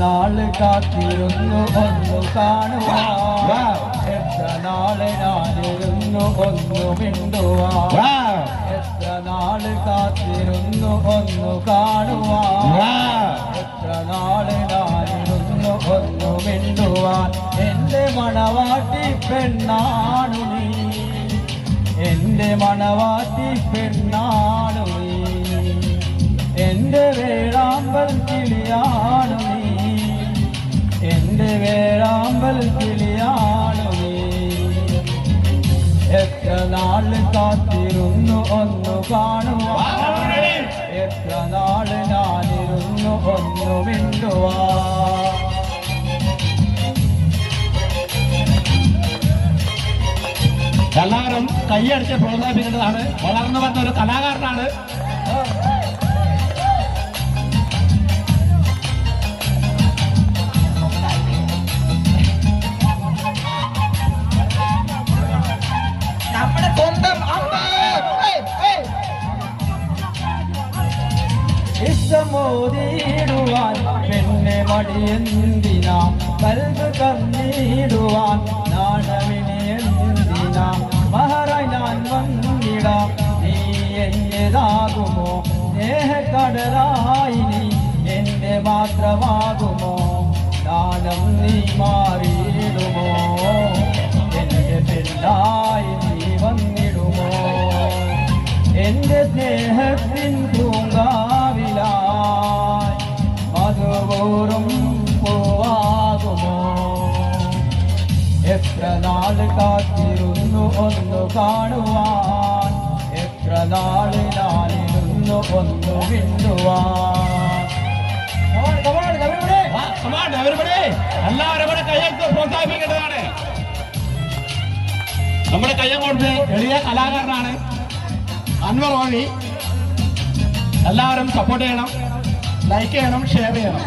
കാത്തിരുന്നു ഒന്നു കാണുവാ. എത്ര നാൾ ഞാനിരുന്നു ഒന്നു മിണ്ടുവാ. എത്ര നാൾ കാത്തിരുന്നു ഒന്നു കാണുവാ. എത്ര നാൾ ഞാനിരുന്നു ഒന്നു മിണ്ടുവാൻ എന്റെ മണവാട്ടി പെണ്ണാണു നീ. എന്റെ മണവാട്ടി പെണ്ണാണു നീ. എന്റെ വേഴാമ്പൽ കിളിയാണു നീ എന്റെ വേഴാമ്പൽ കിളിയാണു നീ എത്ര നാൾ കാത്തിരുന്നു ഒന്നു കാണുവാ എത്ര നാൾ ഞാനിരുന്നു ഒന്നു മിണ്ടുവാ എല്ലാവരും കൈയടിച്ച് പ്രോത്സാഹിപ്പിക്കേണ്ടതാണ്. വളർന്നു വന്ന ഒരു കലാകാരനാണ്. ഇഷ്ടമോതിടുവാൻ പെണ്ണെ മടിയെന്തിനാ കൽവ് കന്നിടുവാൻ നാണമിനി എന്തിനാ? മഹറായി ഞാൻ വന്നിടാം നീ എന്റേതാകുമോ സ്നേഹക്കടലായി നീ എന്റെ മാത്രമാകുമോ? നാണം നീ മാറിയിടുമോ? എന്റെ പെണ്ണായി നീ വന്നിടുമോ? എന്റെ സ്നേഹത്തിൻ പൂങ്കാവിലായി മധുപൂറും പോവാകുമോ? എത്ര നാൾ കാത്തിരുന്നു ഒന്ന് കാണുവാൻ? എത്ര നാൾ ഞാനിരുന്നു ഒന്ന് വിണ്ടുവാൻ. എല്ലാവരും കൈയടിച്ച് പ്രോത്സാഹിപ്പിക്കേണ്ടതാണ്. നമ്മുടെ കയ്യങ്ങോട്ട് എളിയ കലാകാരനാണ് അൻവർ ഓവി എല്ലാവരും സപ്പോർട്ട് ചെയ്യണം. ലൈക്ക് ചെയ്യണം ഷെയർ ചെയ്യണം.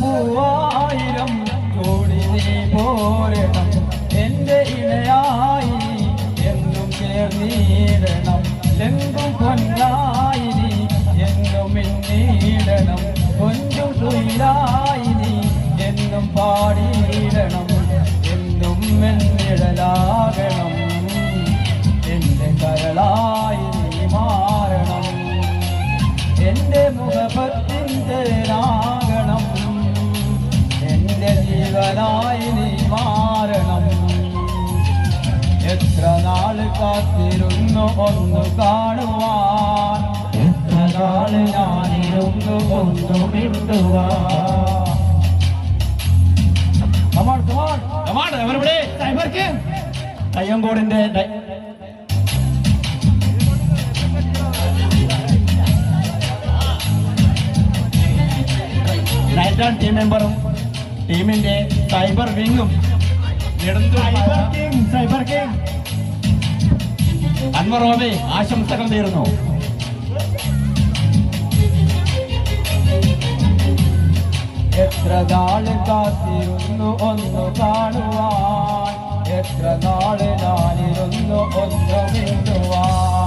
പൂവായിരം കോടി നീ പോരണം. എന്റെ ഇണയായി എന്നും ചേർന്നിടണം എങ്കും എന്നിഴലാകണം എന്റെ കരളായി നീ മാറണം. എന്റെ മുഖപത്തിന്റെ രാഗണം എന്റെ ജീവനായി നീ മാറണം. എത്ര നാൾ കാത്തിരുന്നു ഒന്ന് കാണുവാൻ. എത്ര നാൾ ഞാനിരുന്നു ഒന്ന് മിണ്ടുവാൻ. ഡ- നൈറ്റ് ടീം മെമ്പറും ടീമിന്റെ സൈബർ വിങ്ങും സൈബർ അൻവർ റോബി ആശംസകൾ നേരുന്നു. എത്ര നാൾ കാത്തിരുന്നു ഒന്ന് കാണുവാൻ? എത്ര നാൾ ഞാനിരുന്നു ഒന്ന് മിണ്ടുവാൻ?